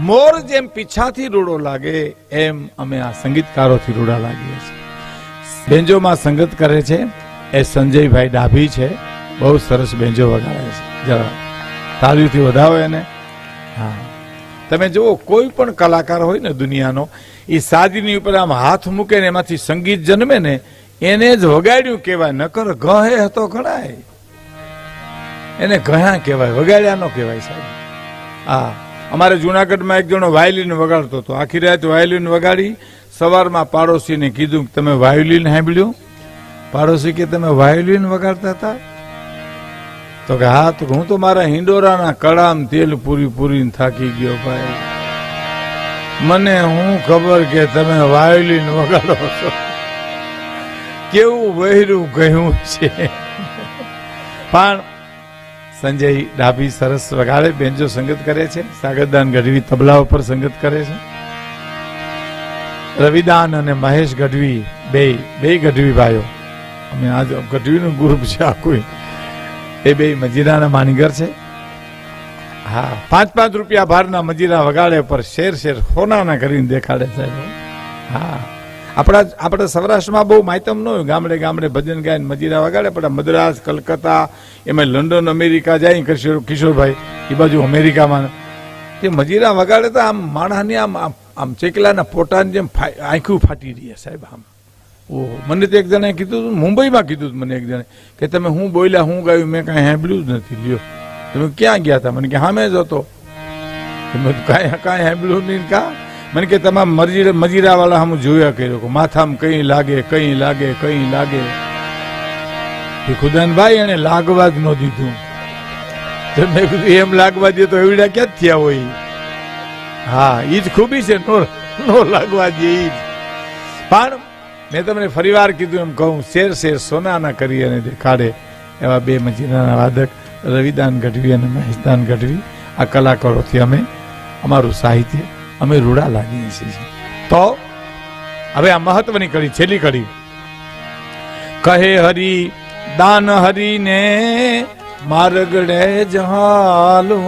મોર જેમ પીછાથી રૂડો લાગે, એમ અમે આ સંગીતકારોથી રૂડા લાગીએ છીએ. બેન્જોમાં સંગત કરે છે, એ સંજયભાઈ ડાભી છે, બહુ સરસ બેન્જો વગાડે છે. જરા તાળીઓથી વધાવો એને. હા. તમે જુઓ, કોઈ પણ કલાકાર હોય ને દુનિયાનો એ સાદીની ઉપર આમ હાથ મૂકે ને એમાંથી સંગીત જન્મે ને, એને જ વગાડ્યું કહેવાય, નકર ગહે હતો ઘણાય એને ઘણા કહેવાય, વગાડ્યા નો કહેવાય સાહેબ. હા. અમારે જુનાગઢમાં એક જણો વાયોલિન વગાડતો હતો. આખી રાત વાયોલિન વગાડી સવારમાં પાડોશીને કીધું કે તમે વાયોલિન સાંભળ્યું? પાડોશી કે તમે વાયોલિન વગાડતા હતા? તો કે હા, તો હું તો મારા હિંડોરાના કડામ તેલ પૂરી પૂરીને થાકી ગયો ભાઈ. મને હું ખબર કે તમે વાયોલિન વગાડો છો? કેવું વહેરું કહ્યું છે? પણ સંજય ડાભી સરસ વગાડે, બેન્જો સંગત કરે છે, સાગરદાન ગઢવી તબલા ઉપર સંગત કરે છે. રવિદાન અને મહેશ ગઢવી, બે બે ગઢવી ભાઈઓ. અમે આજ ગઢવીનું ગ્રુપ છે આખું. એ બે મજીરાના માનીગર છે. હા, પાંચ પાંચ રૂપિયા ભારના મજીરા વગાડે પર શેર શેર સોનાના કરીને દેખાડે સાહેબ. હા. આપણા આપણા સૌરાષ્ટ્રમાં બહુ માયતમ ન હોય. ગામડે ગામડે ભજન ગાયન મજીરા વગાડે પણ મદ્રાસ, કલકત્તા, એમાં લંડન, અમેરિકા જાય કિશોર કિશોરભાઈ, એ બાજુ અમેરિકામાં. તે મજીરા વગાડે તો આમ માણસની આમ આમ ચેકલાના પોટાની જેમ આંખું ફાટી રહી સાહેબ આમ. ઓહો, મને તો એક જણાએ કીધું હતું મુંબઈમાં કીધું હતું મને એક જણે કે તમે હું બોલ્યા, હું ગાયું, મેં કાંઈ સાંભળ્યું જ નથી. લ્યો. તમે ક્યાં ગયા હતા મને કે સામે જ હતો. મેં કાંઈ કાંઈ સાંભળ્યું નહીં કા? મને કે તમામ મજીરા મજીરા વાળા હમ જોયા કર્યો કે માથામાં કઈ લાગે કઈ લાગે કઈ લાગે. એ ખુદાનભાઈ એને લાગવા જ ન દીધું. મેં કીધું, એમ લાગવા દે તો એવડા ક્યાં થયા હોય? હા એ જ ખૂબી છે, નો નો લાગવા દે એ જ પણ મેં તમને ફરીવાર કીધું, એમ કહું, શેર શેર સોનાના કરી અને દેખાડે એવા બે મજીરાના વાદક, રવિદાન ગઢવી અને મહેશદાન ગઢવી. આ કલાકારોથી અમે, અમારું સાહિત્ય અમે રૂડા લાગીએ છીએ તો હવે આ મહત્વની કડી, છેલ્લી કડી. કહે હરી, દાન હરીને માર્ગડે જહાલો?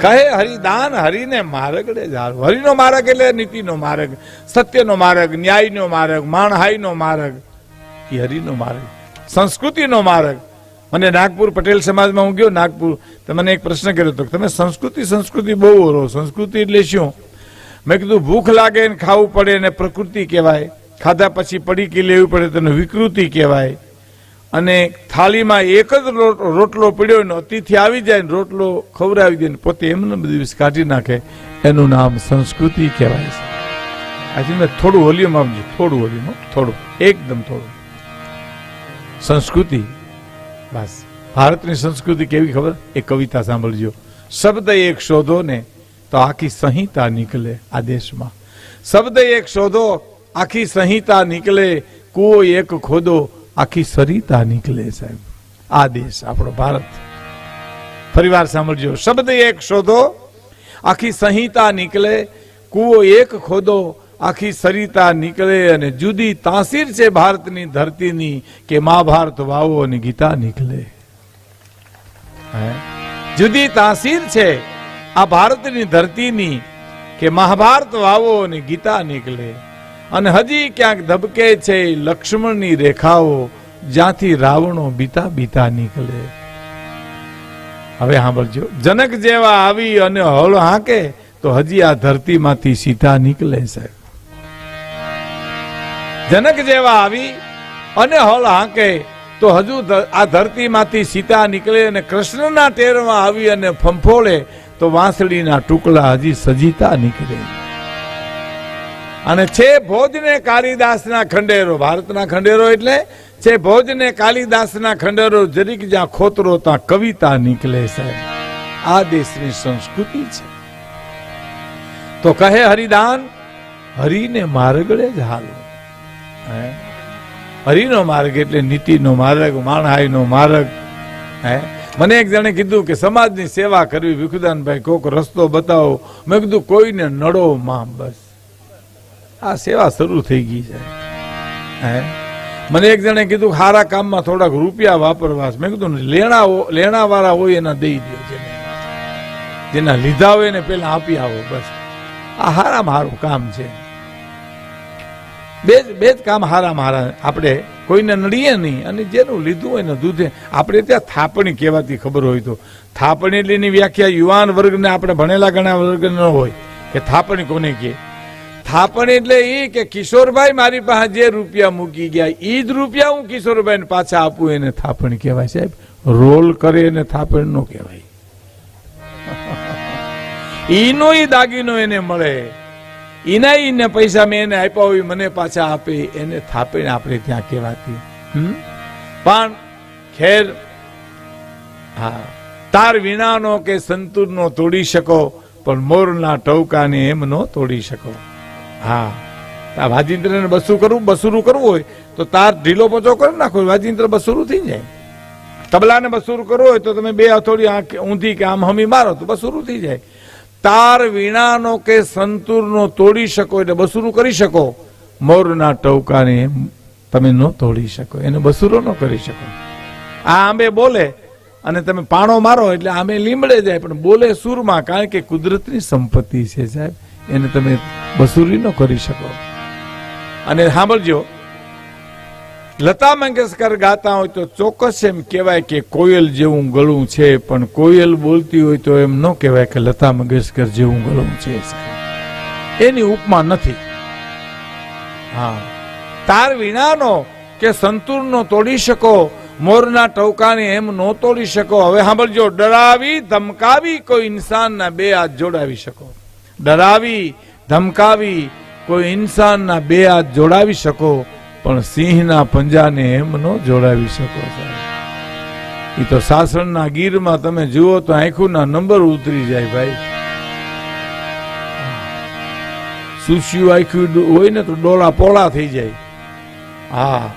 કહે હરિદાન હરિને માર્ગડે જાળ હરિનો માર્ગ એટલે નીતિનો માર્ગ, સત્યનો માર્ગ, ન્યાયનો માર્ગ, માણહાઈનો માર્ગ. એ હરિનો માર્ગ. સંસ્કૃતિનો માર્ગ. મને નાગપુર પટેલ સમાજમાં હું ગયો, નાગપુર. તો મને એક પ્રશ્ન કર્યો હતો તમે સંસ્કૃતિ સંસ્કૃતિ બહુ ઓરો સંસ્કૃતિ એટલે શું? મેં કીધું, ભૂખ લાગે ને ખાવું પડે ને પ્રકૃતિ કહેવાય. ખાધા પછી પડીકી લેવી પડે તેને વિકૃતિ કહેવાય. અને થાળીમાં એક જ રોટ- રોટલો પીડ્યો ને અતિથિ આવી જાય ને રોટલો ખવડાવી દે ને પોતે એમને બધું કાઢી નાખે. એનું નામ સંસ્કૃતિ કહેવાય છે. આજે મેં થોડું વોલ્યુમ આપજો, થોડું વોલ્યુમ થોડું, એકદમ થોડું. સંસ્કૃતિ. બસ. ભારતની સંસ્કૃતિ કેવી ખબર? એ કવિતા સાંભળજો. શબ્દ એક શોધો ને તો આખી સંહિતા નીકળે આ દેશમાં. શબ્દ એક શોધો, આખી સંહિતા નીકળે, કુવો એક ખોદો, આખી સરિતા નીકળે સાહેબ. આ દેશ, આપણો ભારત. ફરીવાર સાંભળજો. શબ્દ એક શોધો, આખી સંહિતા નીકળે કુઓ એક ખોદો આખી સરિતા નીકળે અને જુદી તાસીર છે ભારતની ધરતીની કે મહાભારત વાવો અને ગીતા નીકળે? જુદી તાસીર છે આ ભારતની ધરતીની કે મહાભારત વાવો અને ગીતા નીકળે. અને હજી ક્યાંક ધબકે છે લક્ષ્મણની રેખાઓ જ્યાંથી રાવણો બીતા બીતા નીકળે. હવે સાંભળજો. જનક જેવા આવી અને હળ હાંકે તો હજી આ ધરતીમાંથી સીતા નીકળે સાહેબ. જનક જેવા આવી અને હળ હાંકે. તો હજુ આ ધરતીમાંથી સીતા નીકળે અને કૃષ્ણના ટેરમાં આવી અને ફંફોળે, તો વાંસળીના ટુકડા હજી સજીતા નીકળે. અને છે ભોજને કાલિદાસના ખંડેરો, ભારતના ખંડેરો એટલે છે ભોજને કાલિદાસના ખંડેરો, જરીક જ્યાં ખોતરો ત્યાં કવિતા નીકળે સાહેબ આ દેશની સંસ્કૃતિ છે. તો કહે હરિદાન, હરિને માર્ગડે જ હાલો. હે? હરિનો માર્ગ એટલે નીતિનો માર્ગ, માણહાઈનો માર્ગ, હે? મને એક જણે કીધું કે સમાજની સેવા કરવી, ભીખુદાનભાઈ, કોક રસ્તો બતાવો. મેં કીધું, કોઈને નડો માં બસ. આ સેવા શરૂ થઈ ગઈ છે. હે? મને એક જણે કીધું સારા કામમાં થોડાક રૂપિયા વાપરવા મેં કીધું લેણા લેણા વાળા હોય એના દઈ દે છે. જેના લીધા હોય એને પેલા આપી આવો, બસ. આ હારામાં સારું કામ છે. બે જ બે જ કામ હારા મારા. આપણે કોઈને નડીએ નહીં અને જેનું લીધું હોય ને દૂધે આપણે ત્યાં થાપણી કહેવાતી ખબર હોય તો. થાપણી એટલીની વ્યાખ્યા યુવાન વર્ગને આપણે ભણેલા ઘણા વર્ગ ન હોય કે થાપણી કોને કહે? થાપણી એટલે એ કે કિશોરભાઈ મારી પાસે જે રૂપિયા મૂકી ગયા એ જ રૂપિયા હું કિશોરભાઈને પાછા આપું, એને થાપણી કહેવાય સાહેબ. રોલ કરે એને થાપણ નો કહેવાય. ઈનો દાગીનો એને મળે. ઈના ઈને પૈસા મેં એને આપ્યા હોય, મને પાછા આપે, એને થાપીને આપણે ત્યાં કહેવાતી? પણ ખેર, હા, તાર વિનાનો કે સંતુરનો તોડી શકો, પણ મોરના ટવકાને એમ ન તોડી શકો. હા, આ વાજિંત્રને બસું કરવું બસુરું કરવું હોય, તો તાર ઢીલો પચો કરી નાખો, વાજિંત્ર બસુરું થઈ જાય. તબલાને બસુરું કરવું હોય, તો તમે બે હથોડી આંખ ઊંધી કે આમ હમી મારો, તો બસુરું થઈ જાય. તાર વીણાનો કે સંતુરનો તોડી શકો એટલે બસુરું કરી શકો. મોરના ટવકાને તમે ન તોડી શકો, એને બસુરો ન કરી શકો. આ આંબે બોલે અને તમે પાણો મારો એટલે આંબે લીમડે જાય, પણ બોલે સૂરમાં કારણ કે કુદરતની સંપત્તિ છે સાહેબ, એને તમે બસુરી ન કરી શકો. અને સાંભળજો લતા મંગેશકર ગાતા હોય તો ચોક્કસ એમ કહેવાય કે કોયલ જેવું ગળું છે, પણ કોયલ બોલતી હોય તો એમ ન કહેવાય કે લતા મંગેશકર જેવું ગળું છે. એની ઉપમા નથી. હા. તાર વિનાનો કે સંતુરનો તોડી શકો, મોરના ટવકાને એમ ન તોડી શકો. હવે સાંભળજો, ડરાવી, ધમકાવી કોઈ ઇન્સાનના બે હાથ જોડાવી શકો. ડરાવી, ધમકાવી કોઈ ઇન્સાનના બે હાથ જોડાવી શકો. પણ સિંહના પંજાને એમ ન જોડાવી શકો સાહેબ એ તો સાસણના ગીરમાં તમે જુઓ તો આંખોના નંબર ઉતરી જાય ભાઈ. સુસ્યું આંખ્યું હોય ને તો ડોળા પોળા થઈ જાય. હા.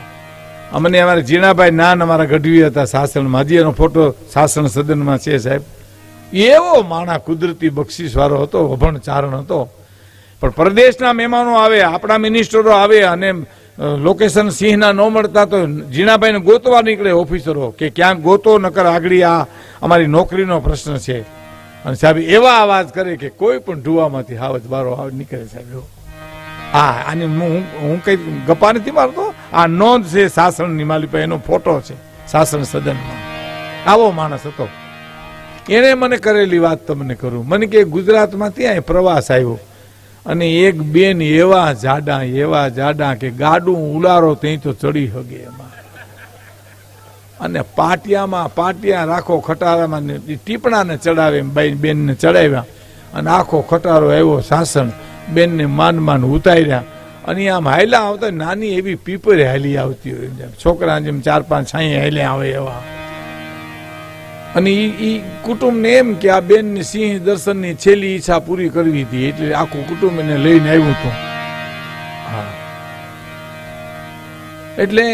અમને અમારે જીણાભાઈ નાન અમારા ગઢવી હતા સાસણમાં. હજી એનો ફોટો સાસણ સદનમાં છે સાહેબ. એવો માણા કુદરતી બક્ષિસવાળો હતો, વભણ ચારણ હતો. પણ પરદેશના મહેમાનો આવે, આપણા મિનિસ્ટરો આવે અને લોકેશન સિંહના ન મળતા તો જીણાભાઈને ગોતવા નીકળે ઓફિસરો કે ક્યાંક ગોતો, નકર આગળ આ અમારી નોકરીનો પ્રશ્ન છે. અને સાહેબ, એવા અવાજ કરે કે કોઈ પણ ઢુવામાંથી હાવજ બારો નીકળે સાહેબ હા આની હું હું કઈ ગપ્પા નથી મારતો. આ નોંધ છે સાસણની માલિકા એનો ફોટો છે, સાસણ સદનમાં. આવો માણસ હતો. એણે મને કરેલી વાત તમને કરું. મને કે ગુજરાતમાં ત્યાં પ્રવાસ આવ્યો? અને એક બેન એવા જાડા એવા જાડા કે ગાડું ઉલારો ત્યાં તો ચડી હગે એમાં. અને પાટિયામાં પાટિયા રાખો ખટારામાં ટીપણાને ચડાવે બાઈ બેનને ચડાવ્યા. અને આખો ખટારો આવ્યો સાસણ, બેનને માન માન ઉતાર્યા. અને આમ હાયલા આવતા, નાની એવી પીપર હાલી આવતી હોય. છોકરા જેમ ચાર પાંચ સાંઈ હાલ્યા આવે એવા. અને ઈ કુટુંબને એમ કે આ બેનની સિંહ દર્શનની છેલ્લી ઈચ્છા પૂરી કરવી હતી, એટલે આખું કુટુંબ એને લઈને આવ્યું હતું. એટલે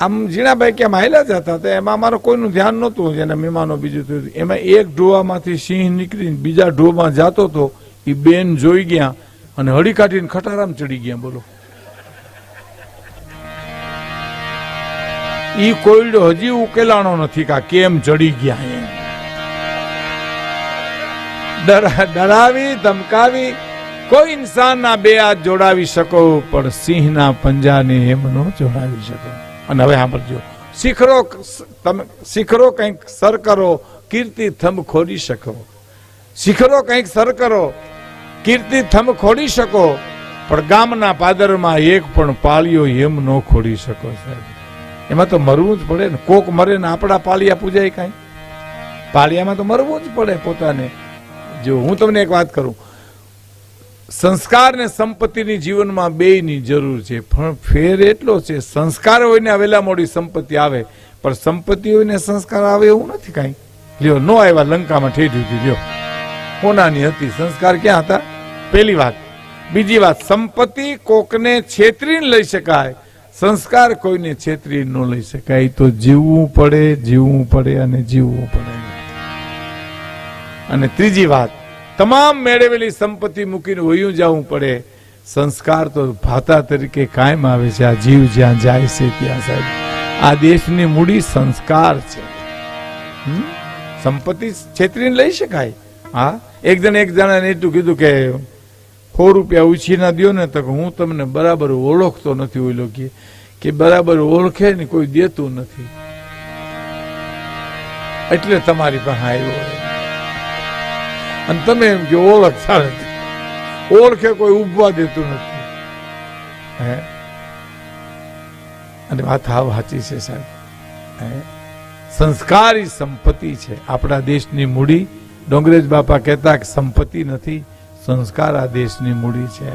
આમ ઝીણાભાઈ કેમ હાલ્યા જતા હતા એમાં અમારો કોઈનું ધ્યાન નહોતું જેના મહેમાનો બીજું થયું એમાં એક ઢોવામાંથી સિંહ નીકળીને બીજા ઢોમાં જતો હતો એ બેન જોઈ ગયા અને હળી કાઢીને ખટારામ ચડી ગયા, બોલો. ઈ કોયડો હજી ઉકેલાણો નથી કા કેમ ચડી ગયા એમ. ડરાવી, ધમકાવી, કોઈ ઇન્સાનના બે હાથ જોડાવી શકો, પણ સિંહના પંજાને એમ ન જોડાવી શકો. અને હવે સાંભળજો. શિખરો તમે શિખરો કંઈક સર કરો, કીર્તિ થમ ખોડી શકો. શિખરો કંઈક સર કરો, કીર્તિ થમ ખોડી શકો, પણ ગામના પાદરમાં એક પણ પાળીઓ એમ ન ખોડી શકો સાહેબ. એમાં તો મરવું જ પડે ને. કોક મરે ને આપણા પાળિયા પૂજાય કાંઈ. પાળિયામાં તો મરવું જ પડે પોતાને. જો હું તમને એક વાત કરું. સંસ્કાર ને સંપત્તિની જીવનમાં બેયની જરૂર છે, પણ ફેર એટલો છે, સંસ્કાર હોય ને વેલા મોડી સંપત્તિ આવે, પણ સંપત્તિ હોયને સંસ્કાર આવે એવું નથી કાંઈ. લ્યો, નો આવ્યા, લંકામાં ઠેઠી હતી લ્યો. કોનાની હતી? સંસ્કાર ક્યાં હતા? પહેલી વાત. બીજી વાત, સંપત્તિ કોકને છેતરીને લઈ શકાય. સંસ્કાર કોઈને છેતરી ન લઈ શકાય. તો જીવવું પડે જીવવું પડે અને જીવવું પડે. અને ત્રીજી વાત, તમામ મેળવેલી સંપત્તિ મૂકીને વયું જવું પડે. સંસ્કાર તો ભાતા તરીકે કાયમ આવે છે. આ જીવ જ્યાં જાય છે ત્યાં સાહેબ. આ દેશની મૂડી સંસ્કાર છે? સંપત્તિ છેતરીને લઈ શકાય. હા? એક જણ એક જણાને એટલું કીધું કે સો રૂપિયા ઉછીના દ્યો ને તો હું તમને બરાબર ઓળખતો નથી ઓલો કે બરાબર ઓળખે ને કોઈ દેતું નથી. એટલે તમારી પાસે આવ્યો અને તમે એમ કે ઓળખતા નથી ઓળખે કોઈ ઉભવા દેતું નથી. હે? અને વાત હાવ સાચી છે સાહેબ. હે? સંસ્કારી સંપત્તિ છે. આપણા દેશની મૂડી ડોંગરેજ બાપા કહેતા કે સંપત્તિ નથી સંસ્કાર આ દેશની મૂડી છે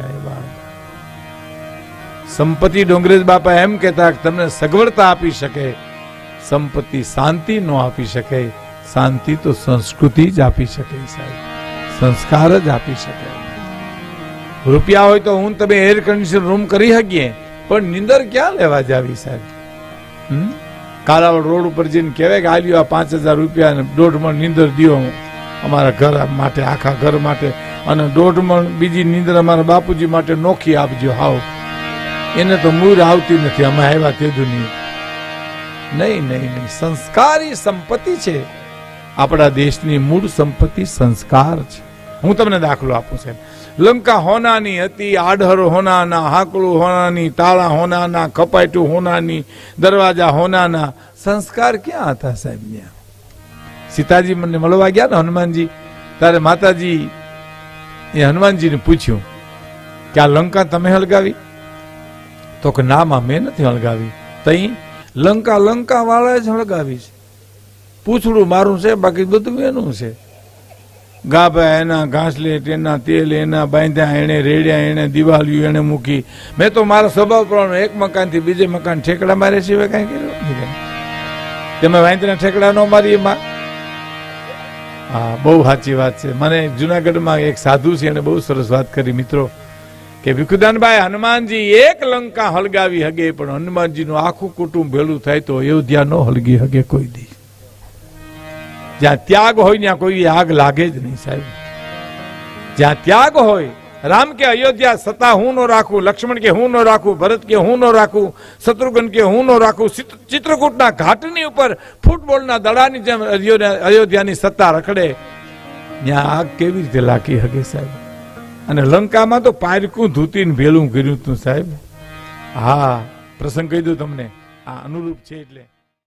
સંપત્તિ ડોંગરેજ બાપા એમ કહેતા તમને સગવડતા આપી શકે, સંપત્તિ શાંતિ ન આપી શકે, શાંતિ તો સંસ્કૃતિ જ આપી શકે સાહેબ. સંસ્કાર જ આપી શકે. રૂપિયા હોય તો હું તમે એર કન્ડિશન રૂમ કરી શકીએ, પણ નિંદર ક્યાં લેવા જાવી સાહેબ? કાલાવડ રોડ ઉપર જઈને કહેવાય કે આલ્યો આ પાંચ હજાર રૂપિયા દોઢ મણ નિંદર દ્યો અમારા ઘર માટે, આખા ઘર માટે અને દોઢ મણ બીજી નિંદ્ર અમારા બાપુજી માટે નોખી આપજો, હાવ. એને તો મૂર આવતી નથી અમે આવ્યા તે દુનિયા. નહીં નહીં નહીં, સંસ્કારી સંપત્તિ છે. આપણા દેશની મૂળ સંપત્તિ સંસ્કાર છે. હું તમને દાખલો આપું, સાહેબ. લંકા હોનાની હતી, આડહર હોનાના, હાકડું હોનાની, તાળા હોનાના કપાયટું હોનાની, દરવાજા હોનાના. સંસ્કાર ક્યાં હતા, સાહેબ, ત્યાં? સીતાજી મને મળવા ગયા ને હનુમાનજી, ત્યારે માતાજી એ હનુમાનજીને પૂછ્યું કે આ લંકા તમે હળગાવી? તો કે ના માં, મેં નથી હળગાવી. તઈ લંકા લંકા વાળા જ હળગાવી છે. પૂછડું મારું છે, બાકી બધું એનું છે. ગાભા એના ઘાસલેટ, એના તેલ, એના બાંધ્યા એને રેડ્યા એને દિવાલ્યું એને મૂકી. મેં તો મારા સ્વભાવ પ્રમાણે એક મકાનથી બીજે મકાન ઠેકડા મારે સિવાય કાંઈ કર્યું. તમે વાંદરા ઠેકડા ન મારી એમાં હા બહુ સાચી વાત છે. મને જુનાગઢમાં એક સાધુ છે, એને બહુ સરસ વાત કરી, મિત્રો, કે ભીખુદાનભાઈ, હનુમાનજી, એક લંકા હળગાવી હગે, પણ હનુમાનજીનું આખું કુટુંબ ભેળું થાય તો અયોધ્યા ન હળગી હગે કોઈ દી. જ્યાં ત્યાગ હોય, ત્યાં કોઈ આગ લાગે જ નહીં સાહેબ. જ્યાં ત્યાગ હોય રામ કે અયોધ્યા સતા હું નો રાખું, લક્ષ્મણ કે હું નો રાખું, ભરત કે હું નો રાખું, શત્રુઘ્ન કે હું નો રાખું ચિત્રકૂટના ઘાટની ઉપર ફૂટબોલના દડાની જેમ અયોધ્યાની સત્તા રખડે. ત્યાં આગ કેવી રીતે લાગી હકે સાહેબ? અને લંકામાં તો પારકું ધૂતીને ભેલું કર્યું તું સાહેબ. હા, પ્રસંગ કહી દઉં તમને. આ અનુરૂપ છે એટલે